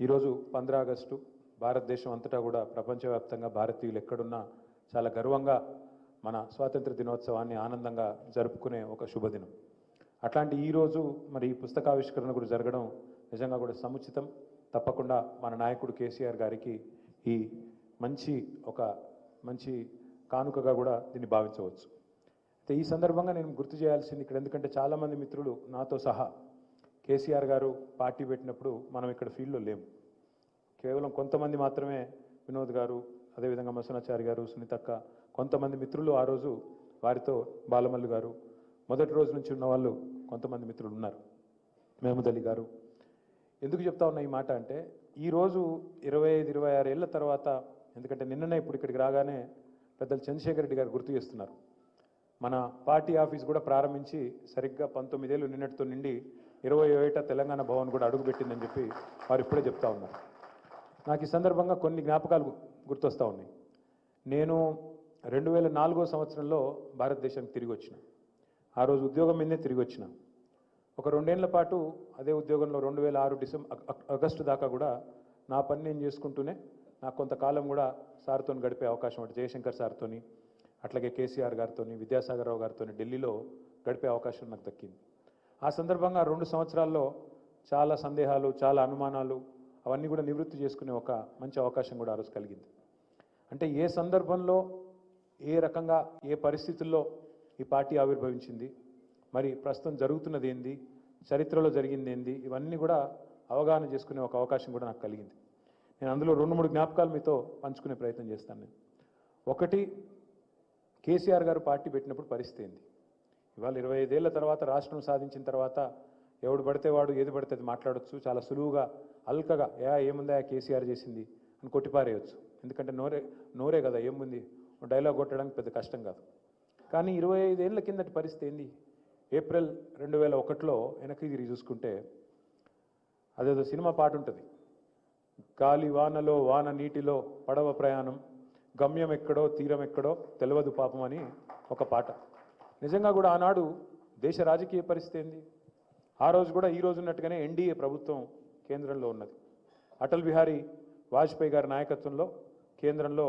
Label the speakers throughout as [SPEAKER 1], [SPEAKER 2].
[SPEAKER 1] ఈరోజు పంద్రా ఆగస్టు భారతదేశం అంతటా కూడా ప్రపంచవ్యాప్తంగా భారతీయులు ఎక్కడున్నా చాలా గర్వంగా మన స్వాతంత్ర దినోత్సవాన్ని ఆనందంగా జరుపుకునే ఒక శుభదినం. అట్లాంటి ఈరోజు మరి ఈ పుస్తకావిష్కరణ కూడా జరగడం నిజంగా కూడా సముచితం. తప్పకుండా మన నాయకుడు కేసీఆర్ గారికి ఈ మంచి ఒక మంచి కానుకగా కూడా దీన్ని భావించవచ్చు. అయితే ఈ సందర్భంగా నేను గుర్తు చేయాల్సింది ఇక్కడ ఎందుకంటే చాలామంది మిత్రులు నాతో సహా కేసీఆర్ గారు పార్టీ పెట్టినప్పుడు మనం ఇక్కడ ఫీల్డ్లో లేము. కేవలం కొంతమంది మాత్రమే వినోద్ గారు అదేవిధంగా మసనాచారి గారు సునీతక్క కొంతమంది మిత్రులు ఆ రోజు వారితో బాలమల్లు గారు మొదటి రోజు నుంచి ఉన్న వాళ్ళు కొంతమంది మిత్రులు ఉన్నారు. మహమూద్ అలీ గారు. ఎందుకు చెప్తా ఉన్నా ఈ మాట అంటే ఈరోజు ఇరవై ఐదు ఇరవై ఆరు ఏళ్ళ తర్వాత ఎందుకంటే నిన్ననే ఇప్పుడు ఇక్కడికి రాగానే పెద్దలు చంద్రశేఖర్ రెడ్డి గారు గుర్తు చేస్తున్నారు. మన పార్టీ ఆఫీస్ కూడా ప్రారంభించి సరిగ్గా పంతొమ్మిదేళ్ళు నిన్నటితో నిండి ఇరవై ఏట తెలంగాణ భవన్ కూడా అడుగుపెట్టిందని చెప్పి వారు ఇప్పుడే చెప్తా ఉన్నారు. నాకు ఈ సందర్భంగా కొన్ని జ్ఞాపకాలు గుర్తొస్తూ ఉన్నాయి. నేను రెండు వేల నాలుగో సంవత్సరంలో భారతదేశానికి తిరిగి వచ్చిన. ఆ రోజు ఉద్యోగం మీదే తిరిగి వచ్చిన. ఒక రెండేళ్ళ పాటు అదే ఉద్యోగంలో రెండు వేల ఆరు డిసెంబర్ ఆగస్టు దాకా కూడా నా పని నేను చేసుకుంటూనే నాకు కొంతకాలం కూడా సార్తో గడిపే అవకాశం అంటే జయశంకర్ సార్తోని అట్లాగే కేసీఆర్ గారితోని విద్యాసాగర్ రావు గారితో ఢిల్లీలో గడిపే అవకాశం నాకు దక్కింది. ఆ సందర్భంగా రెండు సంవత్సరాల్లో చాలా సందేహాలు చాలా అనుమానాలు అవన్నీ కూడా నివృత్తి చేసుకునే ఒక మంచి అవకాశం కూడా ఆ రోజు కలిగింది. అంటే ఏ సందర్భంలో ఏ రకంగా ఏ పరిస్థితుల్లో ఈ పార్టీ ఆవిర్భవించింది? మరి ప్రస్తుతం జరుగుతున్నది ఏంది? చరిత్రలో జరిగింది ఏంది? ఇవన్నీ కూడా అవగాహన చేసుకునే ఒక అవకాశం కూడా నాకు కలిగింది. నేను అందులో రెండు మూడు జ్ఞాపకాలు మీతో పంచుకునే ప్రయత్నం చేస్తాను నేను. ఒకటి కేసీఆర్ గారు పార్టీ పెట్టినప్పుడు పరిస్థితి ఏంది? ఇవాళ ఇరవై ఐదేళ్ళ తర్వాత రాష్ట్రం సాధించిన తర్వాత ఎవడు పడితే వాడు ఏది పడితే అది మాట్లాడొచ్చు. చాలా సులువుగా అల్కగా ఏ ఏముందా కేసీఆర్ చేసింది అని కొట్టిపారేయచ్చు. ఎందుకంటే నోరే నోరే కదా ఏముంది? డైలాగ్ కొట్టడానికి పెద్ద కష్టం కాదు. కానీ ఇరవై ఐదేళ్ళ కిందటి పరిస్థితి ఏంది? ఏప్రిల్ రెండు వేల ఒకటిలో వెనక్కి తిరిగి చూసుకుంటే అదేదో సినిమా పాట ఉంటుంది. గాలి వానలో వాన నీటిలో పడవ ప్రయాణం గమ్యం ఎక్కడో తీరం ఎక్కడో తెలియదు పాపం అని ఒక పాట. నిజంగా కూడా ఆనాడు దేశ రాజకీయ పరిస్థితి ఏంది? ఆ రోజు కూడా ఈ రోజు ఉన్నట్టుగానే ఎన్డీఏ ప్రభుత్వం కేంద్రంలో ఉన్నది. అటల్ బిహారీ వాజ్పేయి గారి నాయకత్వంలో కేంద్రంలో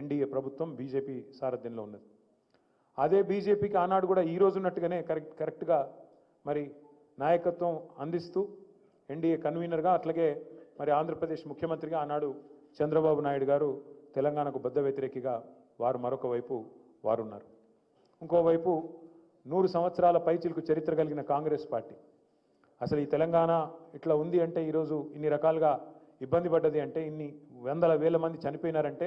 [SPEAKER 1] ఎన్డీఏ ప్రభుత్వం బీజేపీ సారథ్యంలో ఉన్నది. అదే బీజేపీకి ఆనాడు కూడా ఈ రోజు ఉన్నట్టుగానే కరెక్ట్ కరెక్ట్గా మరి నాయకత్వం అందిస్తూ ఎన్డీఏ కన్వీనర్గా అట్లాగే మరి ఆంధ్రప్రదేశ్ ముఖ్యమంత్రిగా ఆనాడు చంద్రబాబు నాయుడు గారు తెలంగాణకు బద్ద వ్యతిరేకిగా వారు మరొక వైపు వారున్నారు. ఇంకోవైపు నూరు సంవత్సరాల పైచిలకు చరిత్ర కలిగిన కాంగ్రెస్ పార్టీ. అసలు ఈ తెలంగాణ ఇట్లా ఉంది అంటే ఈరోజు ఇన్ని రకాలుగా ఇబ్బంది పడ్డది అంటే ఇన్ని వందల వేల మంది చనిపోయినారంటే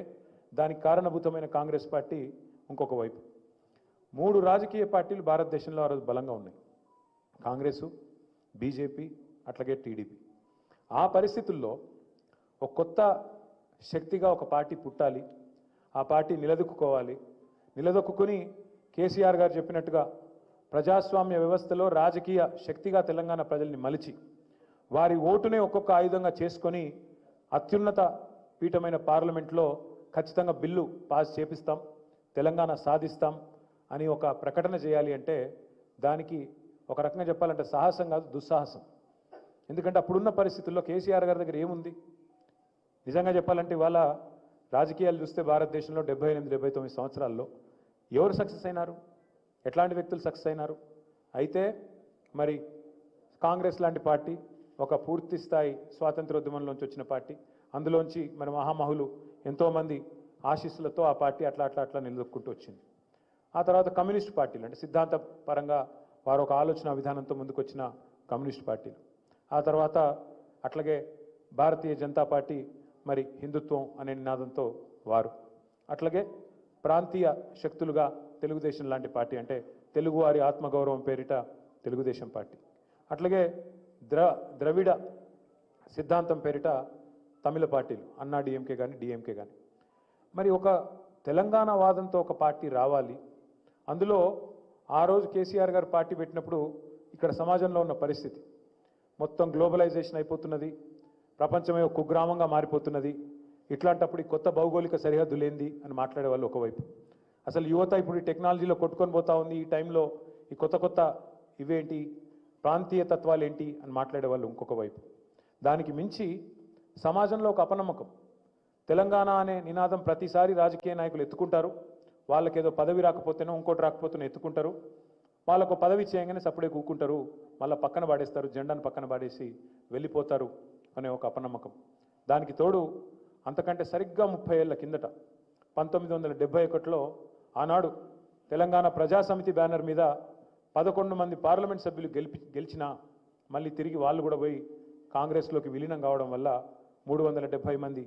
[SPEAKER 1] దానికి కారణభూతమైన కాంగ్రెస్ పార్టీ ఇంకొక వైపు. మూడు రాజకీయ పార్టీలు భారతదేశంలో ఆ రోజు బలంగా ఉన్నాయి. కాంగ్రెసు బీజేపీ అట్లాగే టీడీపీ. ఆ పరిస్థితుల్లో ఒక కొత్త శక్తిగా ఒక పార్టీ పుట్టాలి ఆ పార్టీ నిలదొక్కుకోవాలి నిలదొక్కుని కేసీఆర్ గారు చెప్పినట్టుగా ప్రజాస్వామ్య వ్యవస్థలో రాజకీయ శక్తిగా తెలంగాణ ప్రజల్ని మలిచి వారి ఓటునే ఒక్కొక్క ఆయుధంగా చేసుకొని అత్యున్నత పీఠమైన పార్లమెంట్లో ఖచ్చితంగా బిల్లు పాస్ చేపిస్తాం తెలంగాణ సాధిస్తాం అని ఒక ప్రకటన చేయాలి అంటే దానికి ఒక రకంగా చెప్పాలంటే సాహసం కాదు దుస్సాహసం. ఎందుకంటే అప్పుడున్న పరిస్థితుల్లో కేసీఆర్ గారి దగ్గర ఏముంది? నిజంగా చెప్పాలంటే ఇవాళ రాజకీయాలు చూస్తే భారతదేశంలో డెబ్బై ఎనిమిది డెబ్బై తొమ్మిది సంవత్సరాల్లో ఎవరు సక్సెస్ అయినారు? ఎట్లాంటి వ్యక్తులు సక్సెస్ అయినారు? అయితే మరి కాంగ్రెస్ లాంటి పార్టీ ఒక పూర్తి స్థాయి స్వాతంత్రోద్యమంలోంచి వచ్చిన పార్టీ. అందులోంచి మన మహామహులు ఎంతోమంది ఆశీస్సులతో ఆ పార్టీ అట్లా అట్లా అట్లా నిలదొక్కుంటూ వచ్చింది. ఆ తర్వాత కమ్యూనిస్ట్ పార్టీలు అంటే సిద్ధాంత పరంగా వారు ఒక ఆలోచన విధానంతో ముందుకొచ్చిన కమ్యూనిస్ట్ పార్టీలు. ఆ తర్వాత అట్లాగే భారతీయ జనతా పార్టీ మరి హిందుత్వం అనే నినాదంతో వారు. అట్లాగే ప్రాంతీయ శక్తులుగా తెలుగుదేశం లాంటి పార్టీ అంటే తెలుగువారి ఆత్మగౌరవం పేరిట తెలుగుదేశం పార్టీ. అట్లాగే ద్ర ద్రవిడ సిద్ధాంతం పేరిట తమిళ పార్టీలు అన్నా డిఎంకే కానీ డిఎంకే కానీ మరి ఒక తెలంగాణ వాదంతో ఒక పార్టీ రావాలి. అందులో ఆ రోజు కేసీఆర్ గారు పార్టీ పెట్టినప్పుడు ఇక్కడ సమాజంలో ఉన్న పరిస్థితి. మొత్తం గ్లోబలైజేషన్ అయిపోతున్నది. ప్రపంచమే ఒక కుగ్రామంగా మారిపోతున్నది. ఇట్లాంటప్పుడు ఈ కొత్త భౌగోళిక సరిహద్దులు ఏంది అని మాట్లాడే వాళ్ళు ఒకవైపు. అసలు యువత ఇప్పుడు ఈ టెక్నాలజీలో కొట్టుకొని పోతా ఉంది ఈ టైంలో ఈ కొత్త కొత్త ఇవేంటి ప్రాంతీయ తత్వాలు ఏంటి అని మాట్లాడే వాళ్ళు ఇంకొక వైపు. దానికి మించి సమాజంలో ఒక అపనమ్మకం. తెలంగాణ అనే నినాదం ప్రతిసారి రాజకీయ నాయకులు ఎత్తుకుంటారు. వాళ్ళకేదో పదవి రాకపోతేనో ఇంకోటి రాకపోతేనో ఎత్తుకుంటారు. వాళ్ళకు పదవి చేయగానే సప్పుడే కూకుంటారు. మళ్ళీ పక్కన పాడేస్తారు జెండాను పక్కన పాడేసి వెళ్ళిపోతారు అనే ఒక అపనమ్మకం. దానికి తోడు అంతకంటే సరిగ్గా ముప్పై ఏళ్ళ కిందట పంతొమ్మిది వందల డెబ్బై ఒకటిలో ఆనాడు తెలంగాణ ప్రజాసమితి బ్యానర్ మీద పదకొండు మంది పార్లమెంట్ సభ్యులు గెలిపి గెలిచినా మళ్ళీ తిరిగి వాళ్ళు కూడా పోయి కాంగ్రెస్లోకి విలీనం కావడం వల్ల మూడు వందల డెబ్భై మంది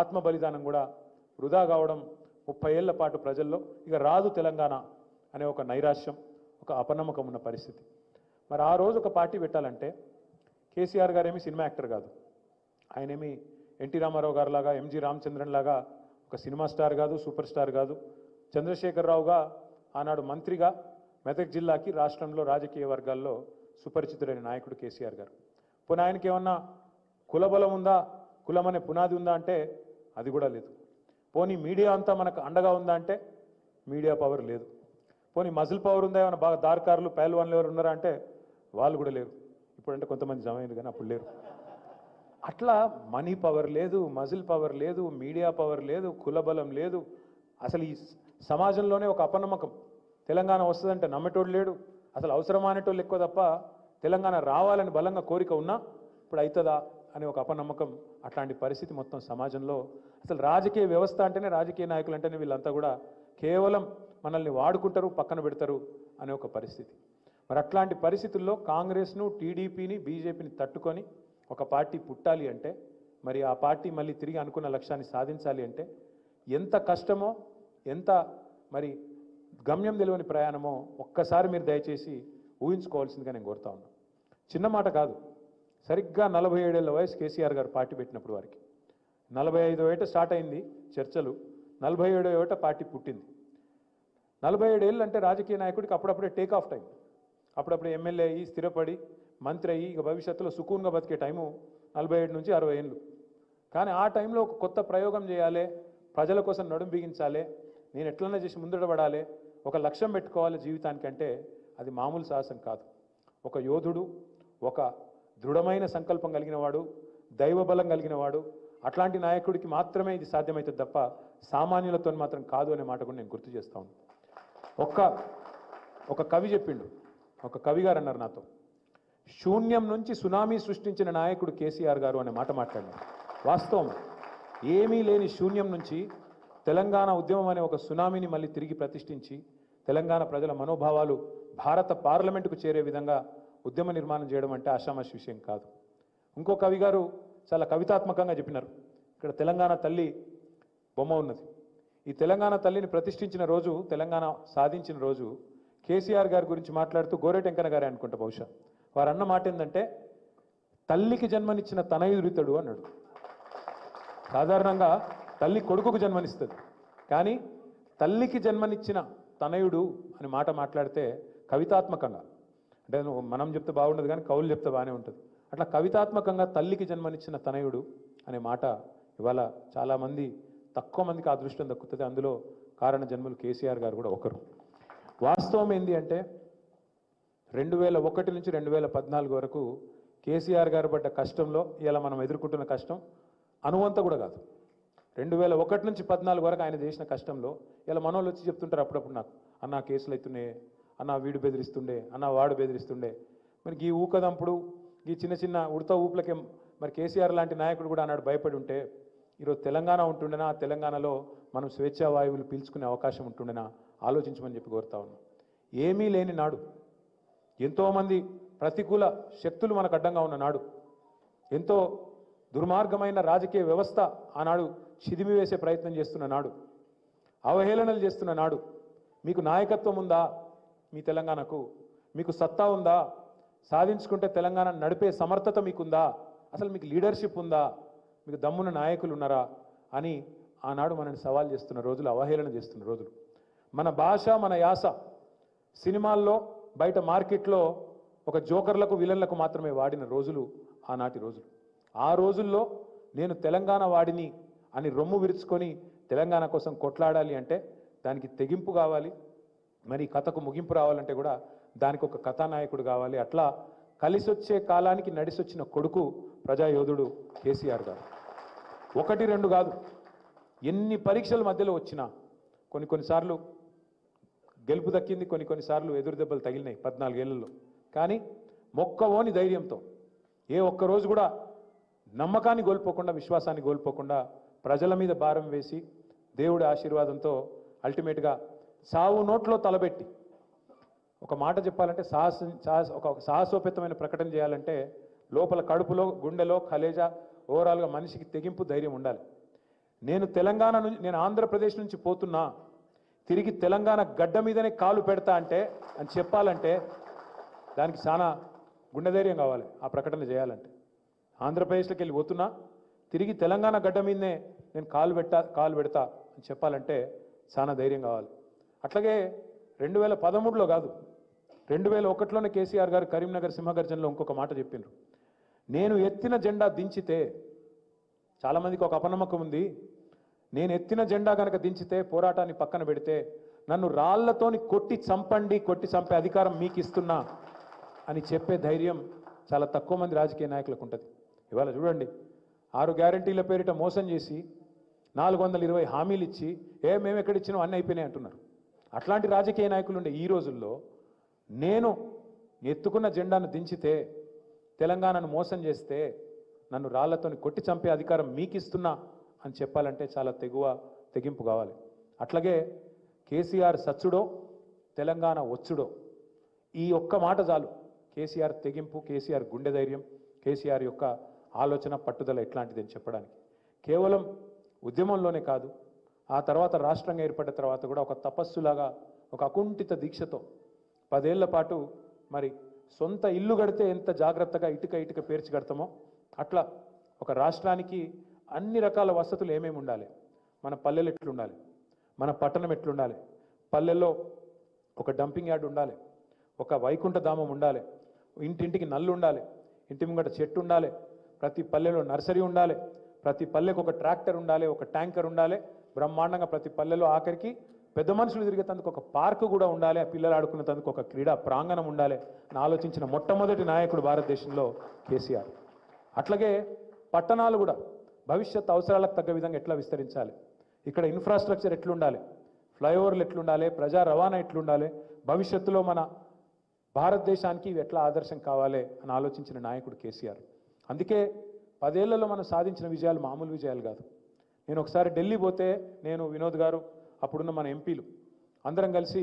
[SPEAKER 1] ఆత్మ బలిదానం కూడా వృధా కావడం ముప్పై ఏళ్ళ పాటు ప్రజల్లో ఇక రాదు తెలంగాణ అనే ఒక నైరాశ్యం ఒక అపనమ్మకం ఉన్న పరిస్థితి. మరి ఆ రోజు ఒక పార్టీ పెట్టాలంటే కేసీఆర్ గారేమి సినిమా యాక్టర్ కాదు. ఆయనేమి ఎన్టీ రామారావు గారు లాగా ఎంజి రామచంద్రన్ లాగా ఒక సినిమా స్టార్ కాదు సూపర్ స్టార్ కాదు. చంద్రశేఖరరావుగా ఆనాడు మంత్రిగా మెదక్ జిల్లాకి రాష్ట్రంలో రాజకీయ వర్గాల్లో సుపరిచితుడైన నాయకుడు కేసీఆర్ గారు. పోనీ ఆయనకి ఏమన్నా కులబలం ఉందా? కులం అనే పునాది ఉందా అంటే అది కూడా లేదు. పోనీ మీడియా అంతా మనకు అండగా ఉందా అంటే మీడియా పవర్ లేదు. పోనీ మజిల్ పవర్ ఉందా? ఏమైనా బాగా దార్కారులు పేల్వాన్లు ఎవరు ఉన్నారా అంటే వాళ్ళు కూడా లేరు. ఇప్పుడంటే కొంతమంది జమైంది కానీ అప్పుడు లేరు. అట్లా మనీ పవర్ లేదు మజిల్ పవర్ లేదు మీడియా పవర్ లేదు కులబలం లేదు. అసలు ఈ సమాజంలోనే ఒక అపనమ్మకం. తెలంగాణ వస్తుందంటే నమ్మేటోడు లేడు. అసలు అవసరమానేటోళ్ళు ఎక్కువ తప్ప తెలంగాణ రావాలని బలంగా కోరిక ఉన్నా ఇప్పుడు అవుతుందా అనే ఒక అపనమ్మకం అట్లాంటి పరిస్థితి మొత్తం సమాజంలో. అసలు రాజకీయ వ్యవస్థ అంటేనే రాజకీయ నాయకులు అంటేనే వీళ్ళంతా కూడా కేవలం మనల్ని వాడుకుంటారు పక్కన పెడతారు అనే ఒక పరిస్థితి. మరి అట్లాంటి పరిస్థితుల్లో కాంగ్రెస్ను టీడీపీని బీజేపీని తట్టుకొని ఒక పార్టీ పుట్టాలి అంటే మరి ఆ పార్టీ మళ్ళీ తిరిగి అనుకున్న లక్ష్యాన్ని సాధించాలి అంటే ఎంత కష్టమో ఎంత మరి గమ్యం తెలియని ప్రయాణమో ఒక్కసారి మీరు దయచేసి ఊహించుకోవాల్సిందిగా నేను కోరుతా ఉన్నా. చిన్న మాట కాదు. సరిగ్గా నలభై ఏడేళ్ళ వయసు కేసీఆర్ గారు పార్టీ పెట్టినప్పుడు వారికి. నలభై ఐదో ఏట స్టార్ట్ అయింది చర్చలు నలభై ఏడో ఏట పార్టీ పుట్టింది. నలభై ఏడేళ్ళు అంటే రాజకీయ నాయకుడికి అప్పుడప్పుడే టేక్ ఆఫ్ టైం. అప్పుడప్పుడు ఎమ్మెల్యే అయ్యి స్థిరపడి మంత్రి అయ్యి ఇక భవిష్యత్తులో సుకూన్గా బతికే టైము నలభై ఏడు నుంచి అరవై ఏళ్ళు. కానీ ఆ టైంలో ఒక కొత్త ప్రయోగం చేయాలి ప్రజల కోసం నడుం బిగించాలి నేను ఎట్లన్నా చేసి ముందడబడాలి ఒక లక్ష్యం పెట్టుకోవాలి జీవితానికంటే అది మామూలు సాహసం కాదు. ఒక యోధుడు ఒక దృఢమైన సంకల్పం కలిగిన వాడు దైవబలం కలిగిన వాడు అట్లాంటి నాయకుడికి మాత్రమే ఇది సాధ్యమవుతుంది తప్ప సామాన్యులతో మాత్రం కాదు అనే మాట కూడా నేను గుర్తు చేస్తాను ఒక్క ఒక కవి చెప్పిండు ఒక కవి గారు అన్నారు నాతో. శూన్యం నుంచి సునామీ సృష్టించిన నాయకుడు కేసీఆర్ గారు అనే మాట మాట్లాడినారు వాస్తవం. ఏమీ లేని శూన్యం నుంచి తెలంగాణ ఉద్యమం అనే ఒక సునామీని మళ్ళీ తిరిగి ప్రతిష్ఠించి తెలంగాణ ప్రజల మనోభావాలు భారత పార్లమెంటుకు చేరే విధంగా ఉద్యమ నిర్మాణం చేయడం అంటే ఆషామాషి విషయం కాదు. ఇంకో కవి గారు చాలా కవితాత్మకంగా చెప్పినారు. ఇక్కడ తెలంగాణ తల్లి బొమ్మ ఉన్నది. ఈ తెలంగాణ తల్లిని ప్రతిష్ఠించిన రోజు తెలంగాణ సాధించిన రోజు కేసీఆర్ గారి గురించి మాట్లాడుతూ గోరెటెంకన గారే అనుకుంటా బహుశా. వారు అన్న మాట ఏంటంటే తల్లికి జన్మనిచ్చిన తనయురితడు అన్నాడు. సాధారణంగా తల్లి కొడుకుకు జన్మనిస్తుంది. కానీ తల్లికి జన్మనిచ్చిన తనయుడు అని మాట మాట్లాడితే కవితాత్మకంగా అంటే మనం చెప్తే బాగుండదు కానీ కవులు చెప్తే బాగానే ఉంటుంది. అట్లా కవితాత్మకంగా తల్లికి జన్మనిచ్చిన తనయుడు అనే మాట ఇవాళ చాలామంది తక్కువ మందికి అదృష్టం దక్కుతుంది. అందులో కారణ జన్మలు కేసీఆర్ గారు కూడా ఒకరు. వాస్తవం ఏంటి అంటే రెండు వేల ఒకటి నుంచి రెండు వేల పద్నాలుగు వరకు కేసీఆర్ గారు పడ్డ కష్టంలో ఇలా మనం ఎదుర్కొంటున్న కష్టం అనువంత కూడా కాదు. రెండు వేల ఒకటి నుంచి పద్నాలుగు వరకు ఆయన చేసిన కష్టంలో ఇలా మనోళ్ళు వచ్చి చెప్తుంటారు అప్పుడప్పుడు నాకు అన్న కేసులు అవుతున్నాయి అన్న వీడు బెదిరిస్తుండే అన్న వాడు బెదిరిస్తుండే. మరి ఈ ఊకదంపుడు ఈ చిన్న చిన్న ఉడత ఊపులకే మరి కేసీఆర్ లాంటి నాయకుడు కూడా అన్నాడు భయపడి ఉంటే ఈరోజు తెలంగాణ ఉంటుండేనా? ఆ తెలంగాణలో మనం స్వేచ్ఛా వాయువులు పీల్చుకునే అవకాశం ఉంటుండేనా? ఆలోచించమని చెప్పి కోరుతా ఉన్నాం. ఏమీ లేని నాడు ఎంతోమంది ప్రతికూల శక్తులు మనకు అడ్డంగా ఉన్న నాడు ఎంతో దుర్మార్గమైన రాజకీయ వ్యవస్థ ఆనాడు చిదిమి వేసే ప్రయత్నం చేస్తున్న నాడు అవహేళనలు చేస్తున్న నాడు మీకు నాయకత్వం ఉందా మీ తెలంగాణకు? మీకు సత్తా ఉందా? సాధించుకుంటే తెలంగాణ నడిపే సమర్థత మీకుందా? అసలు మీకు లీడర్షిప్ ఉందా? మీకు దమ్మున నాయకులు ఉన్నారా? అని ఆనాడు మనల్ని సవాల్ చేస్తున్న రోజులు అవహేళన చేస్తున్న రోజులు. మన భాష మన యాస సినిమాల్లో బయట మార్కెట్లో ఒక జోకర్లకు విలన్లకు మాత్రమే వాడిన రోజులు ఆనాటి రోజులు. ఆ రోజుల్లో నేను తెలంగాణ వాడిని అని రొమ్ము విరుచుకొని తెలంగాణ కోసం కొట్లాడాలి అంటే దానికి తెగింపు కావాలి మరి కథకు ముగింపు రావాలంటే కూడా దానికి ఒక కథానాయకుడు కావాలి. అట్లా కలిసొచ్చే కాలానికి నడిసొచ్చిన కొడుకు ప్రజాయోధుడు కేసీఆర్ గారు. ఒకటి రెండు కాదు. ఎన్ని పరీక్షల మధ్యలో వచ్చినా కొన్ని కొన్నిసార్లు గెలుపు దక్కింది కొన్ని కొన్నిసార్లు ఎదురు దెబ్బలు తగిలినాయి పద్నాలుగేళ్ళలో. కానీ మొక్కవోని ధైర్యంతో ఏ ఒక్క రోజు కూడా నమ్మకాన్ని కోల్పోకుండా విశ్వాసాన్ని కోల్పోకుండా ప్రజల మీద భారం వేసి దేవుడి ఆశీర్వాదంతో అల్టిమేట్గా సావు నోట్లో తలబెట్టి ఒక మాట చెప్పాలంటే సాహస సాహస ఒక ఒక సాహసోపేతమైన ప్రకటన చేయాలంటే లోపల కడుపులో గుండెలో కలేజా ఓవరాల్గా మనిషికి తెగింపు ధైర్యం ఉండాలి. నేను తెలంగాణ నుంచి నేను ఆంధ్రప్రదేశ్ నుంచి పోతున్నా తిరిగి తెలంగాణ గడ్డ మీదనే కాలు పెడతా అంటే అని చెప్పాలంటే దానికి చాలా గుండె ధైర్యం కావాలి ఆ ప్రకటన చేయాలంటే. ఆంధ్రప్రదేశ్లోకి వెళ్ళి పోతున్నా తిరిగి తెలంగాణ గడ్డ మీదనే నేను కాలు పెట్టా కాలు పెడతా అని చెప్పాలంటే చాలా ధైర్యం కావాలి. అట్లాగే రెండు వేల పదమూడులో కాదు రెండు వేల ఒకటిలోనే కేసీఆర్ గారు కరీంనగర్ సింహగర్జనలో ఇంకొక మాట చెప్పిండ్రు. నేను ఎత్తిన జెండా దించితే చాలామందికి ఒక అపనమ్మకం ఉంది నేను ఎత్తిన జెండా కనుక దించితే పోరాటాన్ని పక్కన పెడితే నన్ను రాళ్ళతోని కొట్టి చంపండి కొట్టి చంపే అధికారం మీకు ఇస్తున్నా అని చెప్పే ధైర్యం చాలా తక్కువ మంది రాజకీయ నాయకులకు ఉంటుంది. ఇవాళ చూడండి ఆరు గ్యారంటీల పేరిట మోసం చేసి నాలుగు వందల ఇరవై హామీలు ఇచ్చి ఏ మేము ఎక్కడ ఇచ్చినాం అన్నీ అయిపోయినాయి అంటున్నారు. అట్లాంటి రాజకీయ నాయకులు ఉండే ఈ రోజుల్లో నేను ఎత్తుకున్న జెండాను దించితే తెలంగాణను మోసం చేస్తే నన్ను రాళ్ళతోని కొట్టి చంపే అధికారం మీకు ఇస్తున్నా అని చెప్పాలంటే చాలా తెగువ తెగింపు కావాలి. అట్లాగే కేసీఆర్ సచ్చుడో తెలంగాణ వచ్చుడో ఈ ఒక్క మాట చాలు. కేసీఆర్ తెగింపు కేసీఆర్ గుండె ధైర్యం కేసీఆర్ యొక్క ఆలోచన పట్టుదల ఎట్లాంటిది అని చెప్పడానికి. కేవలం ఉద్యమంలోనే కాదు ఆ తర్వాత రాష్ట్రంగా ఏర్పడిన తర్వాత కూడా ఒక తపస్సులాగా ఒక అకుంఠిత దీక్షతో పదేళ్ళ పాటు మరి సొంత ఇల్లు కడితే ఎంత జాగ్రత్తగా ఇటుక ఇటుక పేర్చి కడతామో అట్లా ఒక రాష్ట్రానికి అన్ని రకాల వసతులు ఏమేమి ఉండాలి? మన పల్లెలు ఎట్లుండాలి? మన పట్టణం ఎట్లుండాలి? పల్లెల్లో ఒక డంపింగ్ యార్డ్ ఉండాలి. ఒక వైకుంఠ ధామం ఉండాలి. ఇంటింటికి నల్లు ఉండాలి. ఇంటి ముంగట చెట్టు ఉండాలి. ప్రతి పల్లెలో నర్సరీ ఉండాలి. ప్రతి పల్లెకు ఒక ట్రాక్టర్ ఉండాలి. ఒక ట్యాంకర్ ఉండాలి. బ్రహ్మాండంగా ప్రతి పల్లెలో ఆఖరికి పెద్ద మనుషులు తిరిగేందుకు ఒక పార్కు కూడా ఉండాలి. ఆ పిల్లలు ఆడుకునేందుకు ఒక క్రీడా ప్రాంగణం ఉండాలి. అని ఆలోచించిన మొట్టమొదటి నాయకుడు భారతదేశంలో కేసీఆర్. అట్లాగే పట్టణాలు కూడా భవిష్యత్ అవసరాలకు తగ్గ విధంగా ఎట్లా విస్తరించాలి? ఇక్కడ ఇన్ఫ్రాస్ట్రక్చర్ ఎట్లుండాలి? ఫ్లైఓవర్లు ఎట్లుండాలి? ప్రజా రవాణా ఎట్లుండాలి? భవిష్యత్తులో మన భారతదేశానికి ఇవి ఎట్లా ఆదర్శం కావాలి అని ఆలోచించిన నాయకుడు కేసీఆర్. అందుకే పదేళ్ళలో మనం సాధించిన విజయాలు మామూలు విజయాలు కాదు. నేను ఒకసారి ఢిల్లీ పోతే నేను వినోద్ గారు అప్పుడున్న మన ఎంపీలు అందరం కలిసి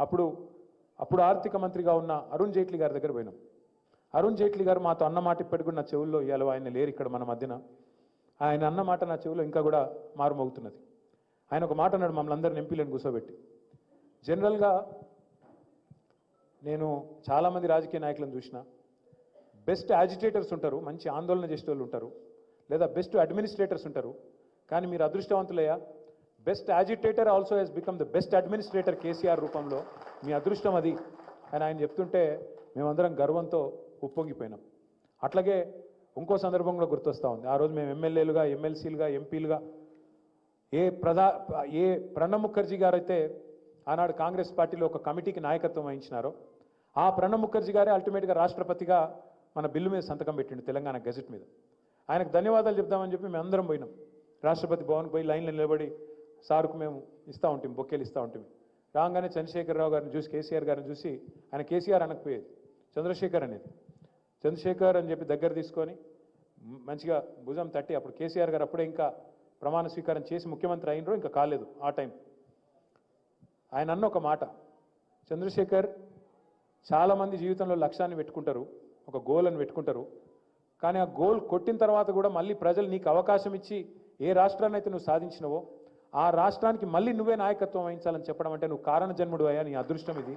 [SPEAKER 1] అప్పుడు అప్పుడు ఆర్థిక మంత్రిగా ఉన్న అరుణ్ జైట్లీ గారి దగ్గర పోయినాం. అరుణ్ జైట్లీ గారు మాతో అన్నమాట ఇప్పటికి కూడా నా చెవుల్లో ఇవాళ ఆయన లేరు ఇక్కడ మన మధ్యన. ఆయన అన్న మాట నా చెవిలో ఇంకా కూడా మారుమోగుతున్నది. ఆయన ఒక మాట అన్నాడు మమ్మల్ని అందరిని ఎంపీలను కూర్చోబెట్టి జనరల్గా నేను చాలామంది రాజకీయ నాయకులను చూసిన బెస్ట్ యాజిటేటర్స్ ఉంటారు మంచి ఆందోళన చేసే వాళ్ళు ఉంటారు లేదా బెస్ట్ అడ్మినిస్ట్రేటర్స్ ఉంటారు. కానీ మీరు అదృష్టవంతులయ్యా best agitator also he's become the best administrator KCR రూపంలో మీ అదృష్టం అది. అని ఆయన చెప్తుంటే మేమందరం గర్వంతో ఉప్పొంగిపోయినాం. అట్లాగే ఇంకో సందర్భంలో గుర్తొస్తూ గుర్తొస్తా ఉంది. ఆ రోజు మేము ఎమ్మెల్యేలుగా ఎమ్మెల్సీలుగా ఎంపీలుగా ఏ ప్రధా ఏ ప్రణబ్ ముఖర్జీ గారు అయితే ఆనాడు కాంగ్రెస్ పార్టీలో ఒక కమిటీకి నాయకత్వం వహించినారో ఆ ప్రణబ్ ముఖర్జీ గారే అల్టిమేట్గా రాష్ట్రపతిగా మన బిల్లు మీద సంతకం పెట్టిండు తెలంగాణ గెజెట్ మీద. ఆయనకు ధన్యవాదాలు చెప్దామని చెప్పి మేము అందరం పోయినాం. రాష్ట్రపతి భవన్కి పోయి లైన్లో నిలబడి సార్కు మేము ఇస్తూ ఉంటాం బొక్కేలు ఇస్తూ ఉంటాం రాగానే చంద్రశేఖరరావు గారిని చూసి కేసీఆర్ గారిని చూసి ఆయన కేసీఆర్ అనకపోయేది. చంద్రశేఖర్ అనేది. చంద్రశేఖర్ అని చెప్పి దగ్గర తీసుకొని మంచిగా భుజం తట్టి అప్పుడు కేసీఆర్ గారు అప్పుడే ఇంకా ప్రమాణ స్వీకారం చేసి ముఖ్యమంత్రి అయినరు ఇంకా కాలేదు ఆ టైం. ఆయన అన్న ఒక మాట చంద్రశేఖర్ చాలామంది జీవితంలో లక్ష్యాన్ని పెట్టుకుంటారు ఒక గోల్ అని పెట్టుకుంటారు. కానీ ఆ గోల్ కొట్టిన తర్వాత కూడా మళ్ళీ ప్రజలు నీకు అవకాశం ఇచ్చి ఏ రాష్ట్రాన్ని అయితే నువ్వు సాధించినవో ఆ రాష్ట్రానికి మళ్ళీ నువ్వే నాయకత్వం వహించాలని చెప్పడం అంటే నువ్వు కారణ జన్ముడు అయ్యా నీ అదృష్టం ఇది.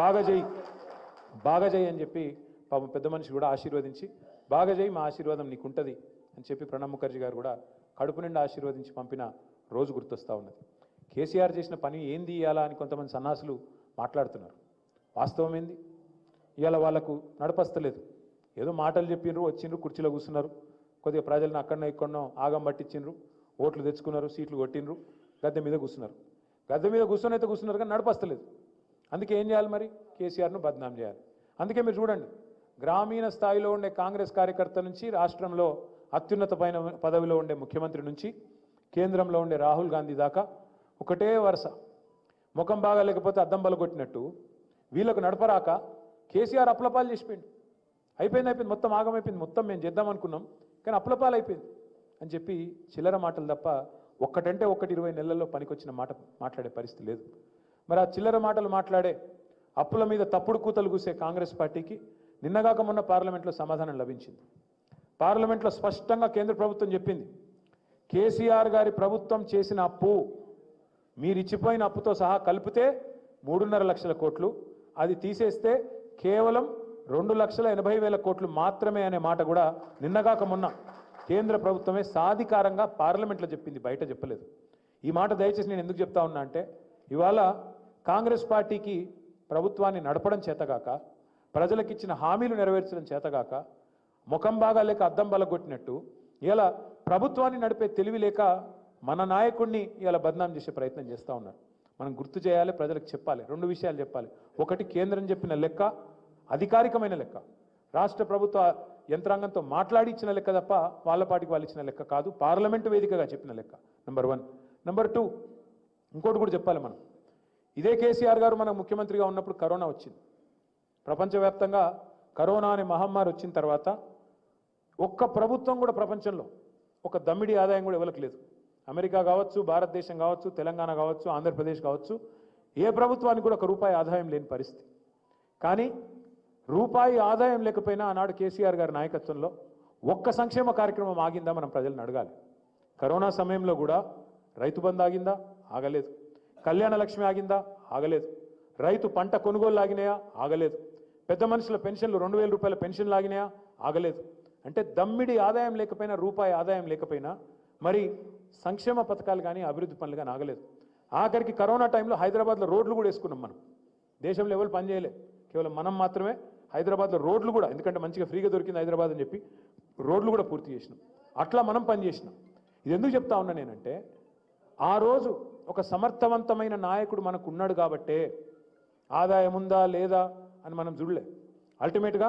[SPEAKER 1] బాగా చేయి బాగా చేయి అని చెప్పి పాప పెద్ద మనిషి కూడా ఆశీర్వదించి బాగా చేయి మా ఆశీర్వాదం నీకుంటుంది అని చెప్పి ప్రణబ్ ముఖర్జీ గారు కూడా కడుపు నిండా ఆశీర్వదించి పంపిన రోజు గుర్తొస్తూ ఉన్నది. కేసీఆర్ చేసిన పని ఏంది ఇవ్వాలా అని కొంతమంది సన్నాసులు మాట్లాడుతున్నారు. వాస్తవం ఏంది? ఇవాళ వాళ్ళకు నడపస్తలేదు. ఏదో మాటలు చెప్పిండ్రు వచ్చిండ్రు కుర్చీలో కూర్చున్నారు. కొద్దిగా ప్రజలను అక్కడనో ఇక్కడనో ఆగం పట్టించిండ్రు ఓట్లు తెచ్చుకున్నారు సీట్లు కొట్టిండ్రు గద్దె మీద కూర్చున్నారు. గద్దె మీద కూర్చొని అయితే కూర్చున్నారు కానీ నడపస్తలేదు. అందుకే ఏం చేయాలి మరి? కేసీఆర్ను బద్నాం చేయాలి. అందుకే మీరు చూడండి గ్రామీణ స్థాయిలో ఉండే కాంగ్రెస్ కార్యకర్త నుంచి రాష్ట్రంలో అత్యున్నత పైన పదవిలో ఉండే ముఖ్యమంత్రి నుంచి కేంద్రంలో ఉండే రాహుల్ గాంధీ దాకా ఒకటే వరుస. ముఖం బాగా లేకపోతే అద్దం బలగొట్టినట్టు. వీళ్ళకు నడపరాక కేసీఆర్ అప్లపాలు చేసిపోయింది అయిపోయింది అయిపోయింది మొత్తం ఆగమైపోయింది మొత్తం మేము చేద్దాం అనుకున్నాం కానీ అప్లపాలు అయిపోయింది అని చెప్పి చిల్లర మాటలు తప్ప ఒక్కటంటే ఒక్కటి ఇరవై నెలల్లో పనికొచ్చిన మాట మాట్లాడే పరిస్థితి లేదు. మరి ఆ చిల్లర మాటలు మాట్లాడే అప్పుల మీద తప్పుడు కూతలు కూసే కాంగ్రెస్ పార్టీకి నిన్నగాక మొన్న పార్లమెంట్లో సమాధానం లభించింది. పార్లమెంట్లో స్పష్టంగా కేంద్ర ప్రభుత్వం చెప్పింది. కేసీఆర్ గారి ప్రభుత్వం చేసిన అప్పు మీరు ఇచ్చిపోయిన అప్పుతో సహా కలిపితే మూడున్నర లక్షల కోట్లు. అది తీసేస్తే కేవలం రెండు లక్షల ఎనభై వేల కోట్లు మాత్రమే అనే మాట కూడా నిన్నగాక మొన్న కేంద్ర ప్రభుత్వమే సాధికారంగా పార్లమెంట్లో చెప్పింది. బయట చెప్పలేదు. ఈ మాట దయచేసి నేను ఎందుకు చెప్తా ఉన్నా అంటే ఇవాళ కాంగ్రెస్ పార్టీకి ప్రభుత్వాన్ని నడపడం చేతగాక ప్రజలకు ఇచ్చిన హామీలు నెరవేర్చడం చేతగాక ముఖం బాగా లేక అద్దం బలగొట్టినట్టు ఇలా ప్రభుత్వాన్ని నడిపే తెలివి లేక మన నాయకుడిని ఇలా బదనాం చేసే ప్రయత్నం చేస్తూ ఉన్నారు. మనం గుర్తు చేయాలి ప్రజలకు చెప్పాలి రెండు విషయాలు చెప్పాలి. ఒకటి కేంద్రం చెప్పిన లెక్క అధికారికమైన లెక్క. రాష్ట్ర ప్రభుత్వ యంత్రాంగంతో మాట్లాడి ఇచ్చిన లెక్క తప్ప వాళ్ళపాటికి వాళ్ళు ఇచ్చిన లెక్క కాదు పార్లమెంటు వేదికగా చెప్పిన లెక్క నెంబర్ వన్ నెంబర్ టూ ఇంకోటి కూడా చెప్పాలి మనం. ఇదే కేసీఆర్ గారు మనకు ముఖ్యమంత్రిగా ఉన్నప్పుడు కరోనా వచ్చింది. ప్రపంచవ్యాప్తంగా కరోనా అనే మహమ్మారి వచ్చిన తర్వాత ఒక్క ప్రభుత్వం కూడా ప్రపంచంలో ఒక దమ్మిడి ఆదాయం కూడా ఇవ్వలకు లేదు. అమెరికా కావచ్చు భారతదేశం కావచ్చు తెలంగాణ కావచ్చు ఆంధ్రప్రదేశ్ కావచ్చు ఏ ప్రభుత్వానికి కూడా ఒక రూపాయి ఆదాయం లేని పరిస్థితి. కానీ రూపాయి ఆదాయం లేకపోయినా ఆనాడు కేసీఆర్ గారి నాయకత్వంలో ఒక్క సంక్షేమ కార్యక్రమం ఆగిందా మనం ప్రజలను అడగాలి. కరోనా సమయంలో కూడా రైతు బంద్ ఆగిందా? ఆగలేదు. కళ్యాణ లక్ష్మి ఆగిందా? ఆగలేదు. రైతు పంట కొనుగోలు ఆగినాయా? ఆగలేదు. పెద్ద మనుషుల పెన్షన్లు రెండు వేల రూపాయల పెన్షన్లు లాగినాయా? ఆగలేదు. అంటే దమ్మిడి ఆదాయం లేకపోయినా రూపాయి ఆదాయం లేకపోయినా మరి సంక్షేమ పథకాలు కానీ అభివృద్ధి పనులు కానీ ఆగలేదు. ఆఖరికి కరోనా టైంలో హైదరాబాద్లో రోడ్లు కూడా వేసుకున్నాం మనం. దేశంలో ఎవరు పని చేయలే. కేవలం మనం మాత్రమే హైదరాబాద్లో రోడ్లు కూడా ఎందుకంటే మంచిగా ఫ్రీగా దొరికింది హైదరాబాద్ అని చెప్పి రోడ్లు కూడా పూర్తి చేసినాం. అట్లా మనం పని చేసినాం. ఇది ఎందుకు చెప్తా ఉన్నా నేనంటే ఆ రోజు ఒక సమర్థవంతమైన నాయకుడు మనకు ఉన్నాడు కాబట్టే ఆదాయం ఉందా లేదా అని మనం చూడలే. అల్టిమేట్గా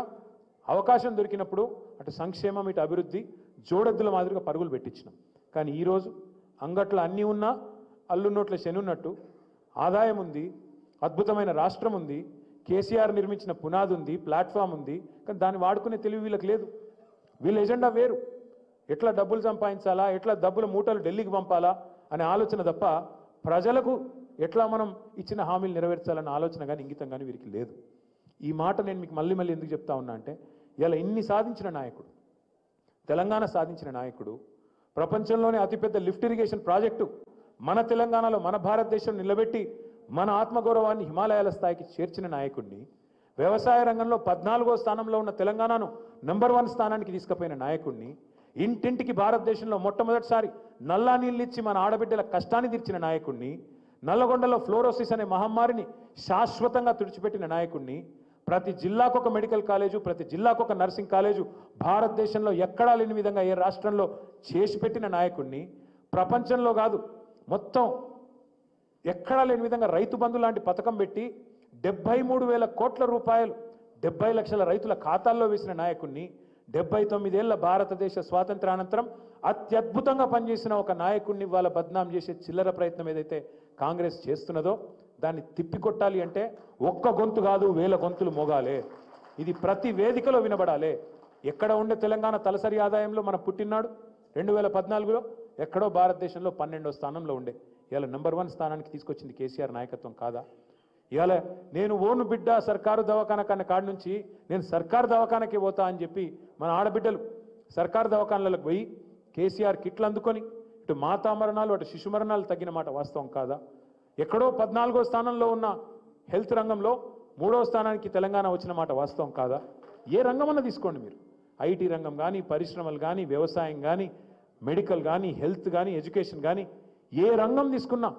[SPEAKER 1] అవకాశం దొరికినప్పుడు అటు సంక్షేమం ఇటు అభివృద్ధి జోడెద్దుల మాదిరిగా పరుగులు పెట్టించినాం. కానీ ఈరోజు అంగట్లో అన్నీ ఉన్నా అల్లున్నోట్ల శని ఉన్నట్టు ఆదాయం ఉంది అద్భుతమైన రాష్ట్రం ఉంది కేసీఆర్ నిర్మించిన పునాది ఉంది ప్లాట్ఫామ్ ఉంది కానీ దాన్ని వాడుకునే తెలివి వీళ్ళకి లేదు. వీళ్ళ ఎజెండా వేరు. ఎట్లా డబ్బులు సంపాదించాలా ఎట్లా డబ్బుల మూటలు ఢిల్లీకి పంపాలా అనే ఆలోచన తప్ప ప్రజలకు ఎట్లా మనం ఇచ్చిన హామీలు నెరవేర్చాలన్న ఆలోచన కానీ ఇంగితం కానీ వీరికి లేదు. ఈ మాట నేను మీకు మళ్ళీ మళ్ళీ ఎందుకు చెప్తా ఉన్నా అంటే ఇలా ఇన్ని సాధించిన నాయకుడు తెలంగాణ సాధించిన నాయకుడు ప్రపంచంలోనే అతిపెద్ద లిఫ్ట్ ఇరిగేషన్ ప్రాజెక్టు మన తెలంగాణలో మన భారతదేశం నిలబెట్టి మన ఆత్మగౌరవాన్ని హిమాలయాల స్థాయికి చేర్చిన నాయకుడిని వ్యవసాయ రంగంలో పద్నాలుగో స్థానంలో ఉన్న తెలంగాణను నెంబర్ వన్ స్థానానికి తీసుకుపోయిన నాయకుడిని ఇంటింటికి భారతదేశంలో మొట్టమొదటిసారి నల్లా నీళ్ళిచ్చి మన ఆడబిడ్డల కష్టాన్ని తీర్చిన నాయకుడిని నల్లగొండలో ఫ్లోరోసిస్ అనే మహమ్మారిని శాశ్వతంగా తుడిచిపెట్టిన నాయకుడిని ప్రతి జిల్లాకు ఒక మెడికల్ కాలేజు ప్రతి జిల్లాకు ఒక నర్సింగ్ కాలేజు భారతదేశంలో ఎక్కడా లేని విధంగా ఏ రాష్ట్రంలో చేసి పెట్టిన నాయకుడిని ప్రపంచంలో కాదు మొత్తం ఎక్కడా లేని విధంగా రైతు బంధు లాంటి పథకం పెట్టి డెబ్బై మూడు వేల కోట్ల రూపాయలు డెబ్బై లక్షల రైతుల ఖాతాల్లో వేసిన నాయకుడిని డెబ్బై తొమ్మిదేళ్ళ భారతదేశ స్వాతంత్రానంతరం అత్యద్భుతంగా పనిచేసిన ఒక నాయకుడిని వాళ్ళ బద్నాం చేసే చిల్లర ప్రయత్నం ఏదైతే కాంగ్రెస్ చేస్తున్నదో దాన్ని తిప్పికొట్టాలి అంటే ఒక్క గొంతు కాదు వేల గొంతులు మోగాలే. ఇది ప్రతి వేదికలో వినబడాలి. ఎక్కడ ఉండే తెలంగాణ తలసరి ఆదాయంలో మన పుట్టినాడు రెండు వేల పద్నాలుగులో ఎక్కడో భారతదేశంలో పన్నెండో స్థానంలో ఉండే. ఇవాళ నెంబర్ వన్ స్థానానికి తీసుకొచ్చింది కేసీఆర్ నాయకత్వం కాదా? ఇవాళ నేను ఓను బిడ్డ సర్కారు దవాఖాన కన్నా కాడ నుంచి నేను సర్కారు దవాఖానకి పోతా అని చెప్పి మన ఆడబిడ్డలు సర్కారు దవాఖానలకు పోయి కేసీఆర్ కిట్లు అందుకొని ఇటు మాతా మరణాలు అటు శిశు మరణాలు తగ్గిన మాట వాస్తవం కాదా? ఎక్కడో పద్నాలుగో స్థానంలో ఉన్న హెల్త్ రంగంలో మూడో స్థానానికి తెలంగాణ వచ్చిన మాట వాస్తవం కాదా? ఏ రంగమన్నా తీసుకోండి మీరు. ఐటీ రంగం కానీ పరిశ్రమలు కానీ వ్యవసాయం కానీ మెడికల్ కానీ హెల్త్ కానీ ఎడ్యుకేషన్ కానీ ఏ రంగం తీసుకున్నా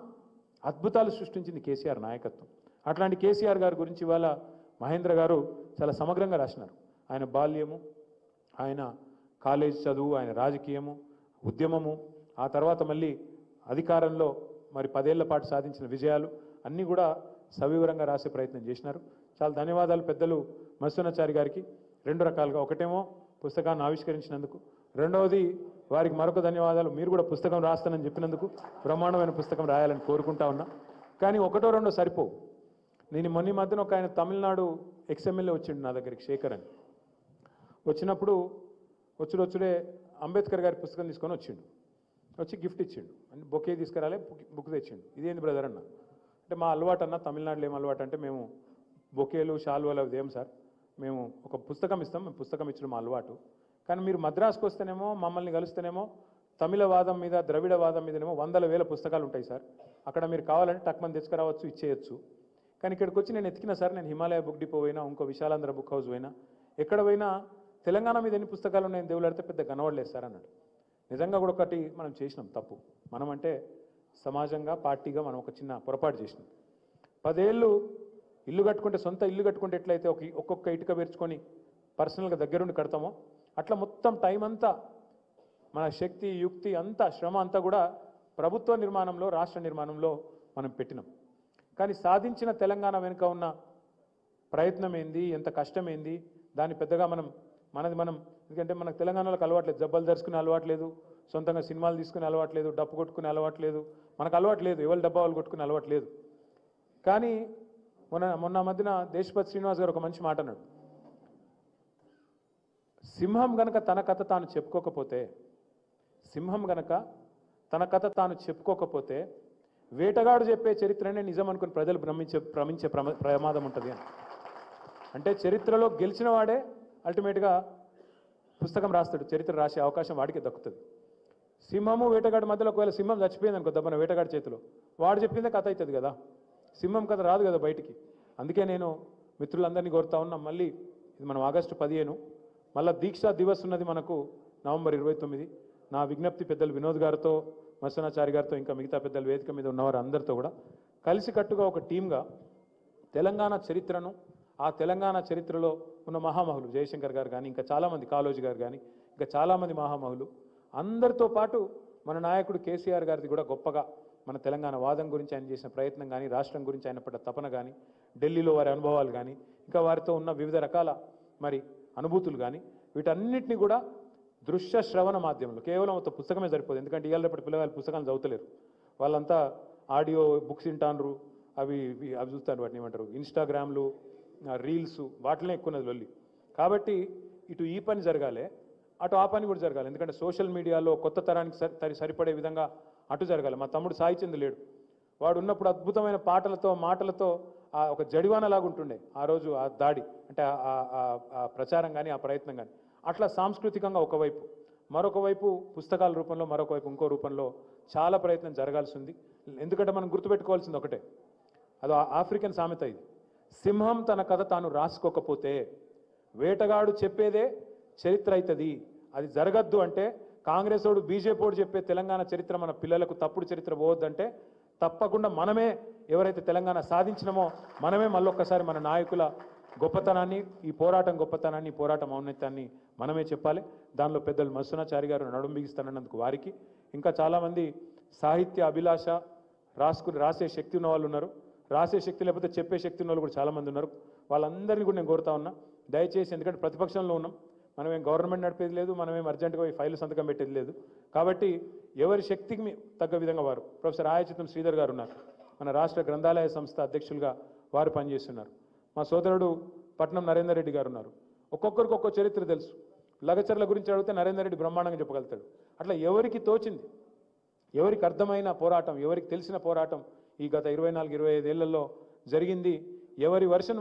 [SPEAKER 1] అద్భుతాలు సృష్టించింది కేసీఆర్ నాయకత్వం. అట్లాంటి కేసీఆర్ గారి గురించి ఇవాళ మహేంద్ర గారు చాలా సమగ్రంగా రాసినారు. ఆయన బాల్యము ఆయన కాలేజ్ చదువు ఆయన రాజకీయము ఉద్యమము ఆ తర్వాత మళ్ళీ అధికారంలో మరి పదేళ్ళ పాటు సాధించిన విజయాలు అన్నీ కూడా సవివరంగా రాసే ప్రయత్నం చేసినారు. చాలా ధన్యవాదాలు పెద్దలు మత్స్యనాచారి గారికి. రెండు రకాలుగా. ఒకటేమో పుస్తకాన్ని ఆవిష్కరించినందుకు. రెండవది వారికి మరొక ధన్యవాదాలు. మీరు కూడా పుస్తకం రాస్తానని చెప్పినందుకు బ్రహ్మాండమైన పుస్తకం రాయాలని కోరుకుంటా ఉన్నా. కానీ ఒకటో రెండో సరిపోవు. నేను మొన్న మధ్యన ఒక ఆయన తమిళనాడు ఎక్స్ఎమ్మెల్యే వచ్చిండు నా దగ్గరికి శేఖర్ అని. వచ్చినప్పుడు వచ్చుడు వచ్చుడే అంబేద్కర్ గారి పుస్తకం తీసుకొని వచ్చిండు. వచ్చి గిఫ్ట్ ఇచ్చిండు. అని బొకే తీసుకురాలే బుక్ బుక్ తెచ్చిండు. ఇదేంది బ్రదర్ అన్న? అంటే మా అలవాటు అన్న తమిళనాడులో ఏం అలవాటు అంటే మేము బొకేలు షాల్వాలు అవి ఏం సార్? మేము ఒక పుస్తకం ఇస్తాం మేము పుస్తకం ఇచ్చడం మా అలవాటు. కానీ మీరు మద్రాసుకు వస్తేనేమో మమ్మల్ని కలిస్తేనేమో తమిళ వాదం మీద ద్రవిడ వాదం మీదనేమో వందల వేల పుస్తకాలు ఉంటాయి సార్. అక్కడ మీరు కావాలంటే టక్మని తీసుకురావచ్చు ఇచ్చేయచ్చు. కానీ ఇక్కడికి వచ్చి నేను ఎతికిన సార్ నేను హిమాలయ బుక్ డిపో పోయినా ఇంకో విశాలాంధ్ర బుక్ హౌస్ పోయినా ఎక్కడ పోయినా తెలంగాణ మీద ఎన్ని పుస్తకాలు ఉన్నాయని దేవులాడితే పెద్ద కనవడలేదు సార్ అన్నాడు. నిజంగా కూడా ఒకటి మనం చేసినాం తప్పు. మనం అంటే సమాజంగా పార్టీగా మనం ఒక చిన్న పొరపాటు చేసినాం. పదేళ్ళు ఇల్లు కట్టుకుంటే సొంత ఇల్లు కట్టుకుంటే ఎట్లయితే ఒక ఒక్కొక్క ఇటుక పేర్చుకొని పర్సనల్గా దగ్గరుండి కడతామో అట్లా మొత్తం టైం అంతా మన శక్తి యుక్తి అంతా శ్రమ అంతా కూడా ప్రభుత్వ నిర్మాణంలో రాష్ట్ర నిర్మాణంలో మనం పెట్టినాం. కానీ సాధించిన తెలంగాణ వెనుక ఉన్న ప్రయత్నం ఏంది? ఎంత కష్టం ఏంది? దాన్ని పెద్దగా మనం మనది మనం ఎందుకంటే మనకు తెలంగాణలోకి అలవాట్లేదు జబ్బలు దర్శకునే అలవాట్లేదు సొంతంగా సినిమాలు తీసుకునే అలవాట్లేదు డప్పు కొట్టుకునే అలవాట్లేదు. మనకు అలవాట్లేదు ఎవరు డబ్బా వాళ్ళు కొట్టుకునే అలవాట్లేదు కానీ మొన్న మొన్న మధ్యన దేశపతి శ్రీనివాస్ గారు ఒక మంచి మాట అన్నాడు. సింహం గనక తన కథ తాను చెప్పుకోకపోతే సింహం గనక తన కథ తాను చెప్పుకోకపోతే వేటగాడు చెప్పే చరిత్రనే నిజం అనుకుని ప్రజలు భ్రమించే భ్రమించే ప్రమ- ప్రమాదం ఉంటుంది అని. అంటే చరిత్రలో గెలిచిన వాడే అల్టిమేట్గా పుస్తకం రాస్తాడు చరిత్ర రాసే అవకాశం వాడికి దక్కుతుంది. సింహము వేటగాడి మధ్యలో ఒకవేళ సింహం చచ్చిపోయింది అనుకో దబ్బన వేటగాడి చేతిలో. వాడు చెప్పిందే కథ అవుతుంది కదా. సింహం కథ రాదు కదా బయటికి. అందుకే నేను మిత్రులందరినీ కోరుతా ఉన్నాం మళ్ళీ ఇది మనం ఆగస్టు పదిహేను మళ్ళీ దీక్షా దివస్ ఉన్నది మనకు నవంబర్ ఇరవై తొమ్మిది. నా విజ్ఞప్తి పెద్దలు వినోద్ గారితో మసనాచారి గారితో ఇంకా మిగతా పెద్దలు వేదిక మీద ఉన్నవారు అందరితో కూడా కలిసికట్టుగా ఒక టీమ్గా తెలంగాణ చరిత్రను ఆ తెలంగాణ చరిత్రలో ఉన్న మహామహులు జయశంకర్ గారు కానీ ఇంకా చాలామంది కాలోజీ గారు కానీ ఇంకా చాలామంది మహామహులు అందరితో పాటు మన నాయకుడు కేసీఆర్ గారిది కూడా గొప్పగా మన తెలంగాణ వాదం గురించి ఆయన చేసిన ప్రయత్నం కానీ రాష్ట్రం గురించి ఆయన పడ్డ తపన కానీ ఢిల్లీలో వారి అనుభవాలు కానీ ఇంకా వారితో ఉన్న వివిధ రకాల మరి అనుభూతులు కానీ వీటన్నిటిని కూడా దృశ్య శ్రవణ మాధ్యమంలో కేవలం ఒక పుస్తకమే సరిపోదు. ఎందుకంటే ఇవాళ రేపటి పిల్లలు పుస్తకాలు చదువుతలేరు. వాళ్ళంతా ఆడియో బుక్స్ వింటాన్రు అవి ఇవి- అవి చూస్తాను వాటిని ఏమంటారు? ఇన్స్టాగ్రామ్లు రీల్స్ వాటిలో ఎక్కువ నది లొల్లి. కాబట్టి ఇటు ఈ పని జరగాలి. అటు ఆ పని కూడా జరగాలి. ఎందుకంటే సోషల్ మీడియాలో కొత్త తరానికి సరి సరిపడే విధంగా అటు జరగాలి. మా తమ్ముడు సాయి చంద్ లేడు. వాడు ఉన్నప్పుడు అద్భుతమైన పాటలతో మాటలతో ఆ ఒక జడివానలాగా ఉంటుండే. ఆ రోజు ఆ దాడి అంటే ఆ- ప్రచారం కానీ ఆ ప్రయత్నం కానీ అట్లా సాంస్కృతికంగా ఒకవైపు మరొక వైపు పుస్తకాల రూపంలో మరొక వైపు ఇంకో రూపంలో చాలా ప్రయత్నం జరగాల్సి ఉంది ఎందుకంటే మనం గుర్తుపెట్టుకోవాల్సింది ఒకటే. అది ఆ- ఆఫ్రికన్ సామెత ఇది. సింహం తన కథ తాను రాసుకోకపోతే వేటగాడు చెప్పేదే చరిత్ర అవుతుంది అది జరగద్దు అంటే కాంగ్రెస్ వాడు బీజేపీ వాడు చెప్పే తెలంగాణ చరిత్ర మన పిల్లలకు తప్పుడు చరిత్ర పోవద్దంటే తప్పకుండా మనమే ఎవరైతే తెలంగాణ సాధించినమో మనమే మళ్ళొక్కసారి మన నాయకుల గొప్పతనాన్ని ఈ పోరాటం గొప్పతనాన్ని పోరాటం ఔన్నత్యాన్ని మనమే చెప్పాలి. దానిలో పెద్దలు మత్స్యనాచారి గారు నడుం బిగిస్తానన్నందుకు వారికి. ఇంకా చాలామంది సాహిత్య అభిలాష రాసుకుని రాసే శక్తి ఉన్న వాళ్ళు ఉన్నారు. రాసే శక్తి లేకపోతే చెప్పే శక్తి ఉన్న వాళ్ళు కూడా చాలామంది ఉన్నారు. వాళ్ళందరినీ కూడా నేను కోరుతా ఉన్నా. దయచేసి ఎందుకంటే ప్రతిపక్షంలో ఉన్నాం. మనమేం గవర్నమెంట్ నడిపేది లేదు మనమేం అర్జెంటుగా ఈ ఫైల్ సంతకం పెట్టేది లేదు. కాబట్టి ఎవరి శక్తికి తగ్గ విధంగా వారు. ప్రొఫెసర్ ఆయచితం శ్రీధర్ గారు ఉన్నారు. మన రాష్ట్ర గ్రంథాలయ సంస్థ అధ్యక్షులుగా వారు పనిచేస్తున్నారు. మా సోదరుడు పట్నం నరేందర్ రెడ్డి గారు ఉన్నారు. ఒక్కొక్కరికి ఒక్కో చరిత్ర తెలుసు. లగచర్ల గురించి అడిగితే నరేందర్ రెడ్డి బ్రహ్మాండంగా చెప్పగలుగుతాడు. అట్లా ఎవరికి తోచింది? ఎవరికి అర్థమైన పోరాటం ఎవరికి తెలిసిన పోరాటం ఈ గత ఇరవై నాలుగు ఇరవై ఐదేళ్ళలో జరిగింది? ఎవరి వర్షన్